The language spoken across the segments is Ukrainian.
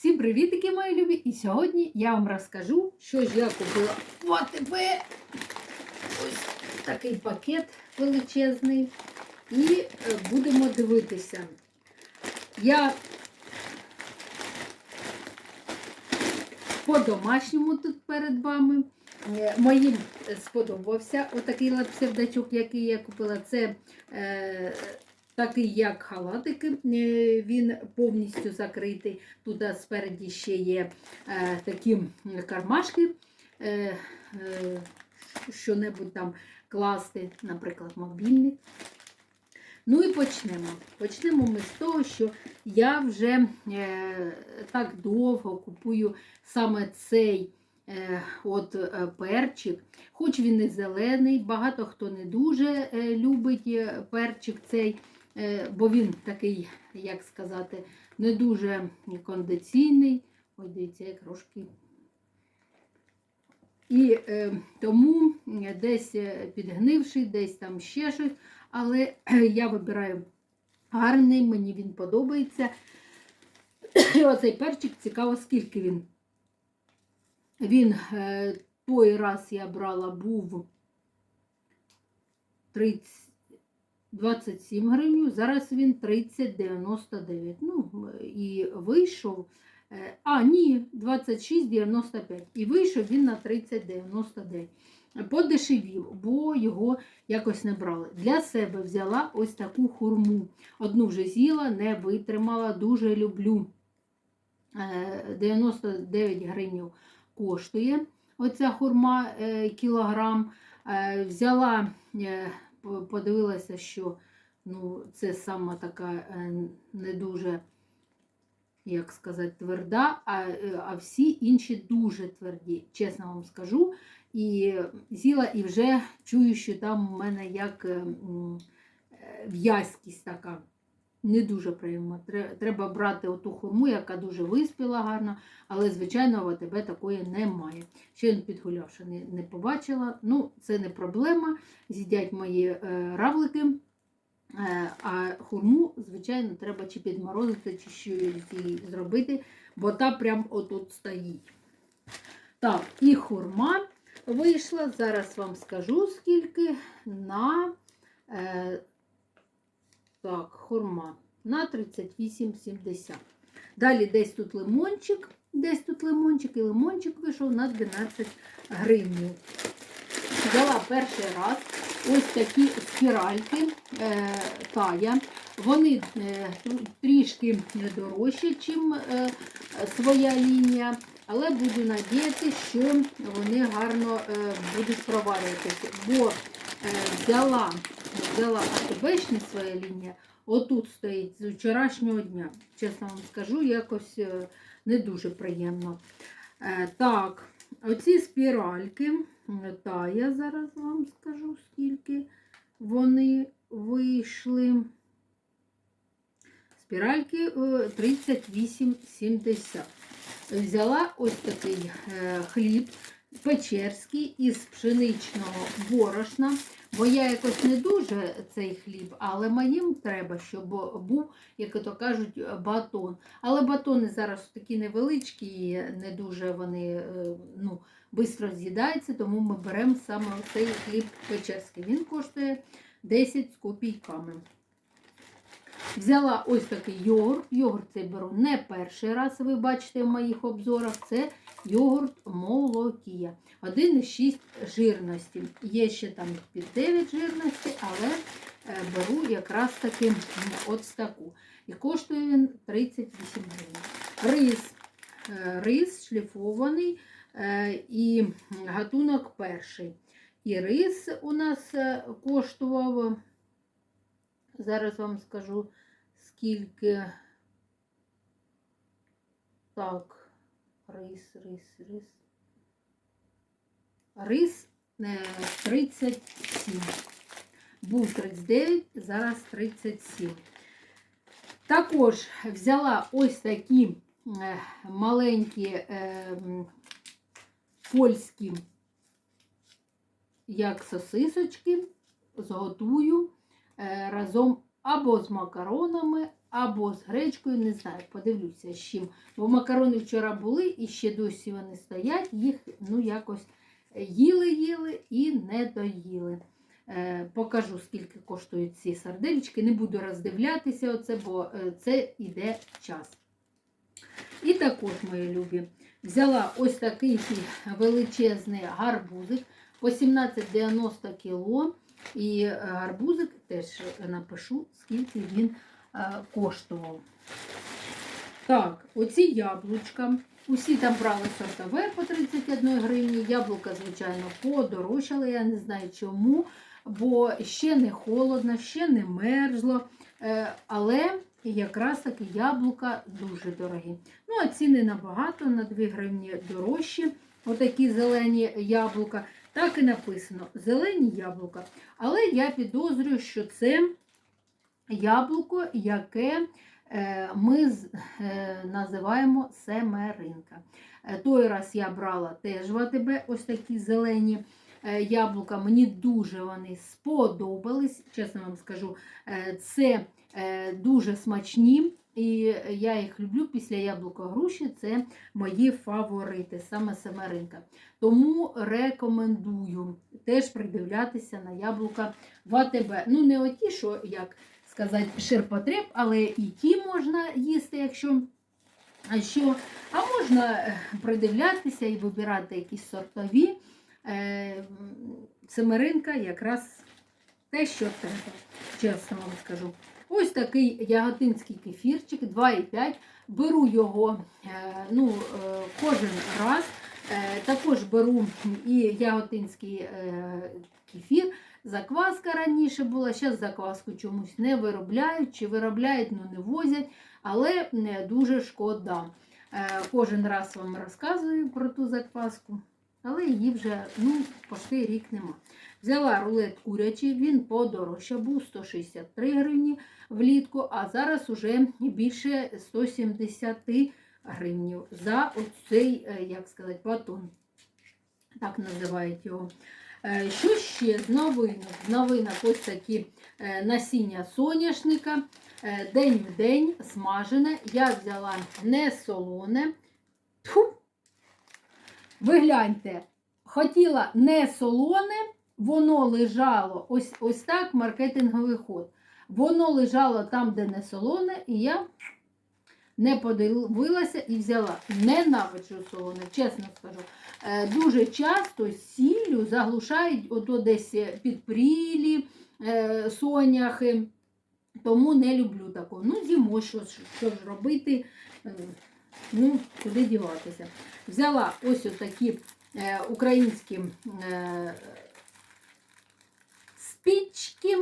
Всім привітики, мої любі! І сьогодні я вам розкажу, що ж я купила в АТБ. Ось такий пакет величезний. І е, будемо дивитися. Я по-домашньому тут перед вами. Е, Моїм сподобався отакий лапсердачок, який я купила. Це е, такий, як халатики. Е, Він повністю закритий. Тут спереді ще є е, такі кармашки, е, що-небудь там класти, наприклад, мобільник. Ну і почнемо. Почнемо ми з того, що я вже е, так довго купую саме цей от перчик. Хоч він і зелений, багато хто не дуже любить перчик цей, бо він такий, як сказати, не дуже кондиційний. Ой, дивіться, як трошки. І е, тому е, десь е, підгнивший, десь там ще щось. Але е, я вибираю гарний, мені він подобається. І оцей перчик цікаво, скільки він. Він е, той раз я брала був 30, 27 гривень, зараз він 30,99. Ну, і вийшов. е, А, ні, 26,95. І вийшов він на 30,99. Подешевів, бо його якось не брали. Для себе взяла ось таку хурму. Одну вже з'їла, не витримала, дуже люблю. Е, 99 гривень коштує оця хурма е, кілограм. Е, Взяла, е, подивилася, що ну, це сама така е, не дуже, як сказати, тверда, а, е, а всі інші дуже тверді, чесно вам скажу. І сіла і вже чую, що там у мене як е, м, е, в'язкість така. Не дуже приємно. Треба брати оту хурму, яка дуже виспіла гарно, але, звичайно, в АТБ такої немає. Ще підгулявши, не, не побачила. Ну, це не проблема. З'їдять мої е, равлики. Е, а хурму, звичайно, треба чи підморозити, чи щось їй зробити, бо та прям отут стоїть. Так, і хурма вийшла. Зараз вам скажу, скільки на е, так, хурма на 38,70. Далі десь тут лимончик, десь тут лимончик, і лимончик вийшов на 12 гривень. Взяла перший раз ось такі спіральки е, тая. Вони е, трішки дорожчі, ніж е, своя лінія, але буду надіятися, що вони гарно е, будуть проварюватися. Бо е, взяла, взяла АТБшні своя лінія, отут стоїть з вчорашнього дня. Чесно вам скажу, якось е, не дуже приємно. Е, так, оці спіральки, е, та я зараз вам скажу, скільки вони вийшли. Спіральки е, 38,70. Взяла ось такий е, хліб печерський із пшеничного борошна. Бо я якось не дуже цей хліб, але моїм треба, щоб був, як то кажуть, батон. Але батони зараз такі невеличкі, не дуже вони е, ну, швидко з'їдаються, тому ми беремо саме цей хліб печерський. Він коштує 10 з копійками. Взяла ось такий йогурт. Йогурт цей беру не перший раз, ви бачите в моїх обзорах. Це йогурт молокія. 1,6 жирності. Є ще там під 9 жирності, але е, беру якраз таки от таку. І коштує він 38 гривень. Рис. Е, Рис шліфований е, і гатунок перший. І рис у нас коштував, зараз вам скажу, скільки. Так, рис, рис, рис. Рис е, 37. Був 39, зараз 37. Також взяла ось такі е, маленькі е, польські, як сосисочки, зготую е, разом або з макаронами, або з гречкою, не знаю, подивлюся з чим. Бо макарони вчора були і ще досі вони стоять, їх ну якось їли-їли і не доїли. Е, покажу, скільки коштують ці сардельки. Не буду роздивлятися оце, бо е, це йде час. І також, мої любі, взяла ось такий величезний гарбузик по 17,90 кіло. І е, гарбузик теж напишу, скільки він коштував. Так, оці яблучка. Усі там брали сортове по 31 гривні. Яблука, звичайно, подорожчали. Я не знаю чому, бо ще не холодно, ще не мерзло. Е, Але якраз таки яблука дуже дорогі. Ну, а ціни набагато, на 2 гривні дорожчі. Отакі зелені яблука. Так і написано: зелені яблука. Але я підозрюю, що це яблуко, яке е, ми е, називаємо семеринка. Е, Той раз я брала теж в АТБ ось такі зелені яблука. Мені дуже вони сподобались, чесно вам скажу. Це дуже смачні. І я їх люблю після яблука груші. Це мої фаворити, саме семеринка. Тому рекомендую теж придивлятися на яблука в АТБ. Ну, не оті, що, як сказати, ширпотреб, але і ті можна їсти, якщо що. А можна е, придивлятися і вибирати якісь сортові. Семеринка якраз те, що треба, чесно вам скажу. Ось такий яготинський кефірчик 2,5. Беру його е, ну, е, кожен раз. Також беру і яготинський е, кефір. Закваска раніше була, зараз закваску чомусь не виробляють, чи виробляють, але не возять, але не дуже шкода. Е, Кожен раз вам розказую про ту закваску, але її вже ну, почти рік нема. Взяла рулет курячий, він подорожчав, був 163 гривні влітку, а зараз уже більше 170 гривнів за оцей, е, як сказати, батон. Так називають його. Е, Що ще з новинок? Новинок ось такі е, насіння соняшника. Е, День в день смажене. Я взяла не солоне. Тьфу! Ви гляньте, хотіла не солоне, воно лежало ось, ось так маркетинговий ход. Воно лежало там, де не солоне, і я не подивилася і взяла. Ненавиджу солоне, чесно скажу. Е, Дуже часто сіллю заглушають ото десь підпрілі, е, соняхи. Тому не люблю такого. Ну, з'їмо, що, що ж робити, е, ну, куди діватися. Взяла ось такі е, українські спічки,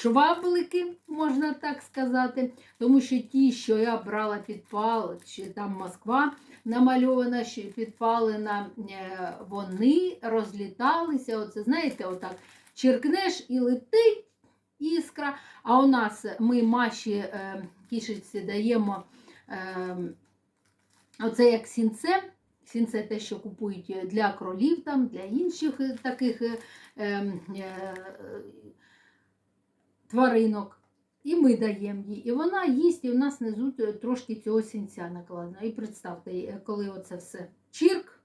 шваблики, можна так сказати. Тому що ті, що я брала підпал, чи там Москва намальована, чи підпалена, е, вони розліталися. Оце, знаєте, отак черкнеш і летить іскра. А у нас ми маші е, кішечці даємо е, оце як сінце. Сінце те, що купують для кролів, там, для інших таких е, е, е, тваринок. І ми даємо їй. І вона їсть, і в нас внизу трошки цього сінця накладено. І представте, е, коли оце все чирк,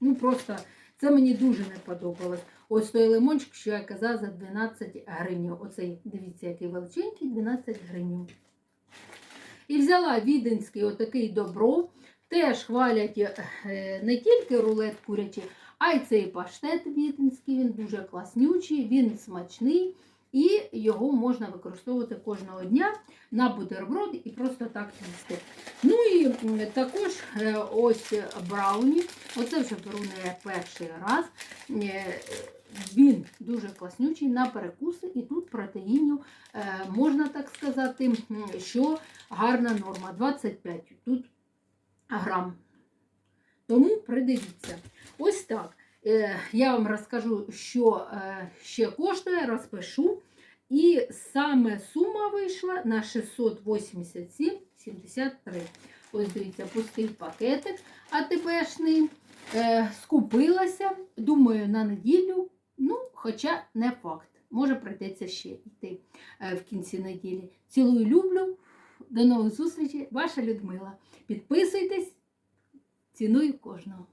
ну просто це мені дуже не подобалось. Ось той лимончик, що я казала, за 12 гривень. Оцей, дивіться, який величенький, 12 гривень. І взяла віденський отакий добро. Теж хвалять е, не тільки рулет курячий, а й цей паштет віденський. Він дуже класнючий, він смачний. І його можна використовувати кожного дня на бутерброд і просто так їсти. Ну і також е, ось брауні. Оце вже беру перший раз. Е, Він дуже класнючий на перекуси, і тут протеїнів, е, можна так сказати, що гарна норма 25 тут грам. Тому придивіться. Ось так. Е, Я вам розкажу, що е, ще коштує, розпишу. І саме сума вийшла на 687,73. Ось дивіться, пустий пакетик АТБшний. Е, Скупилася, думаю, на неділю. Ну, хоча не факт. може прийдеться ще йти в кінці неділі. Цілую, люблю. До нових зустрічей. Ваша Людмила. Підписуйтесь, ціную кожного.